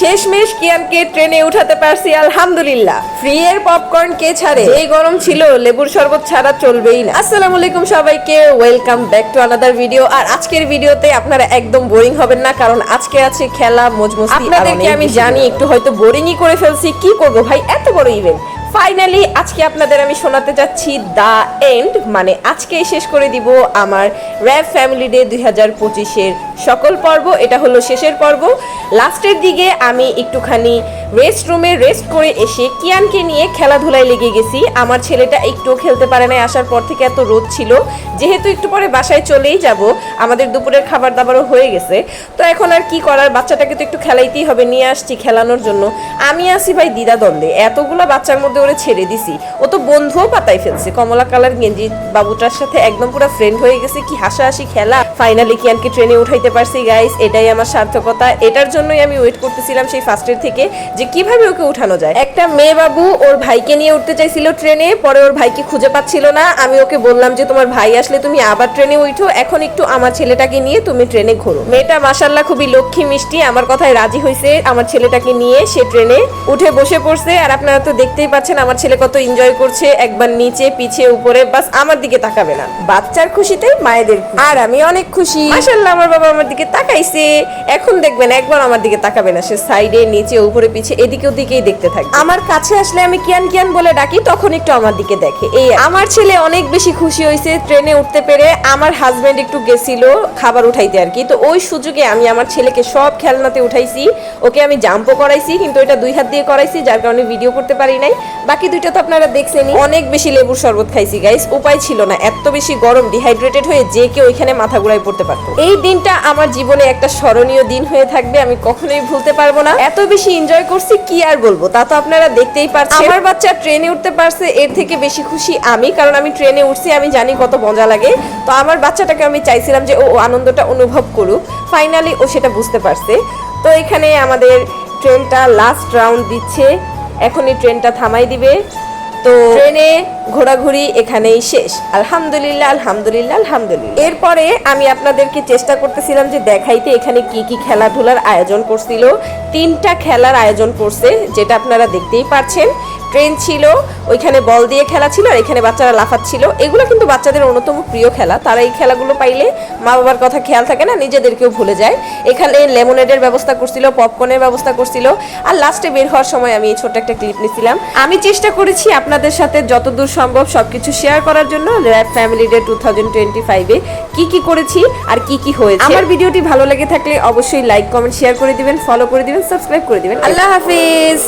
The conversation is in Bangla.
শেষমেশ কিয়ানকে ট্রেনে উঠাতে পারছি আলহামদুলিল্লাহ। ফ্রি এর পপকর্ন কে ছাড়ে? এই গরম ছিল লেবুর শরবত ছাড়া চলবেই না। আসসালামু আলাইকুম সবাইকে welcome back to another video. আর আজকের ভিডিওতে আপনারা একদম বোরিং হবেন না কারণ আজকে আছে খেলা মজমস্তি আপনাদেরকে আমি জানি একটু হয়তো বোরিংই করে ফেলছি কি করব ভাই? এত বড় ইভেন্ট ফাইনালি আজকে আপনাদের আমি শোনাতে যাচ্ছি দ্য এন্ড মানে আজকেই শেষ করে দিব আমার র্যাব ফ্যামিলি ডে দুই হাজার পঁচিশের সকল পর্ব। এটা হলো শেষের পর্ব। লাস্টের দিকে আমি একটুখানি রেস্ট রুমে রেস্ট করে এসে কিয়ানকে নিয়ে খেলাধুলায় লেগে গেছি। আমার ছেলেটা একটুও খেলতে পারে না আসার পর থেকে এত রোদ ছিল। যেহেতু একটু পরে বাসায় চলেই যাব, আমাদের দুপুরের খাবার দাবারও হয়ে গেছে। তো এখন আর কি করার, বাচ্চাটাকে তো একটু খেলাইতেই হবে, নিয়ে আসছি খেলানোর জন্য। আমি আসি ভাই দ্বিধা দ্বন্দ্বে এতগুলো বাচ্চার মধ্যে ওরে ছেড়ে দিছি। ও তো বন্ধুও পাতায় ফেলছে, কমলা কালার গেঞ্জি বাবুটার সাথে একদম পুরো ফ্রেন্ড হয়ে গেছে, কি হাসাহাসি খেলা। ফাইনালি কিয়ানকে ট্রেনে উঠাইতে পারছি গাইস এটাই আমার সার্থকতা। এটার জন্যই আমি ওয়েট করতেছিলাম সেই ফার্স্টের থেকে, যে কীভাবে ওকে উঠানো যায়। একটা মেয়ে বাবু ওর ভাইকে নিয়ে উঠতে চাইছিল ট্রেনে, পরে ওর ভাইকে খুঁজে পাচ্ছিল না। আমি ওকে বললাম যে, তোমার ভাই আসলে তুমি আবার ট্রেনে উঠো, এখন একটু আমার ছেলেটাকে নিয়ে তুমি ট্রেনে ঘোরো। মেয়েটা মাসাল্লাহ খুবই লক্ষ্মী মিষ্টি, আমার কথায় রাজি হয়েছে আমার ছেলেটাকে নিয়ে সে ট্রেনে উঠে বসে পড়ছে। আর আপনারা তো দেখতেই পাচ্ছেন, আমার ছেলে কত এনজয় করছে। একবার নিচে, পিছে, উপরে, বাস, আমার দিকে তাকাবে না। বাচ্চার খুশিতে মায়েদের আর আমি অনেক খুশি। মাসাল্লাহ আমার বাবা আমার দিকে তাকাইছে। এখন দেখবেন, একবার আমার দিকে তাকাবে না। সে সাইডে নিচে, উপরে, পিছে এদিকে ওদিকেই দেখতে থাকে আমার কাছে আসলে আমি কিয়ান কিয়ান বলে ডাকি, তখন একটু আমার দিকে দেখে। এই আমার ছেলে অনেক বেশি খুশি হয়েছে ট্রেনে উঠতে পেরে আমার হাজবেন্ড একটু গেছিল খাবার উঠাইতে আর কি। তো ওই সুযোগে আমি আমার ছেলেকে সব খেলনাতে উঠাইছি, ওকে আমি জাম্পও করাইছি, কিন্তু এটা দুই হাত দিয়ে করাইছি, যার কারণে ভিডিও করতে পারি নাই। বাকি দুইটা তো আপনারা দেখছেনই। অনেক বেশি লেবুর শরবত খাইছি গাইস উপায় ছিল না। এত বেশি গরম ডিহাইড্রেটেড হয়ে যে কেউ ওইখানে মাথা ঘুরাই পড়তে পারতো। এই দিনটা আমার জীবনে একটা স্মরণীয় দিন হয়ে থাকবে, আমি কখনোই ভুলতে পারব না। এত বেশি এনজয় করছি কি আর বলব? তা তো আপনারা দেখতেই পারছেন। আমার বাচ্চা ট্রেনে উঠতে পারছে এর থেকে বেশি খুশি আমি কারণ আমি ট্রেনে উঠছি আমি জানি কত মজা লাগে। তো আমার বাচ্চাটাকে আমি চাইছিলাম যে ও আনন্দটা অনুভব করুক। ফাইনালি ও সেটা বুঝতে পারছে। তো এখানে আমাদের ট্রেনটা লাস্ট রাউন্ড দিচ্ছে। এখনই ট্রেনটা থামাই দিবে। তো ট্রেনে ঘোরাঘুরি এখানেই শেষ। আলহামদুলিল্লাহ আলহামদুলিল্লাহ আলহামদুলিল্লাহ। এরপরে আমি আপনাদেরকে চেষ্টা করতেছিলাম যে দেখাইতে এখানে কি কি খেলাধুলার আয়োজন করছিল। তিনটা খেলার আয়োজন করছে, যেটা আপনারা দেখতেই পাচ্ছেন। ট্রেন ছিল, ওইখানে বল দিয়ে খেলা ছিল, আর এখানে বাচ্চারা লাফাচ্ছিল এগুলো কিন্তু বাচ্চাদের অন্যতম প্রিয় খেলা। তারা এই খেলাগুলো পাইলে মা বাবার কথা খেয়াল থাকে না, নিজেদেরকেও ভুলে যায়। এখানে লেমনেডের ব্যবস্থা করছিল, পপকর্নের ব্যবস্থা করছিল। আর লাস্টে বের হওয়ার সময় আমি এই ছোট্ট একটা ক্লিপ নিয়েছিলাম আমি চেষ্টা করেছি আপনাদের সাথে যতদূর সম্ভব সবকিছু শেয়ার করার জন্য rap family day two thousand twenty ফাইভে কি কি করেছি আর কি কি হয়েছে? আমার ভিডিওটি ভালো লেগে থাকলে অবশ্যই লাইক কমেন্ট শেয়ার করে দিবেন ফলো করে দিবেন সাবস্ক্রাইব করে দিবেন। আল্লাহ হাফিজ!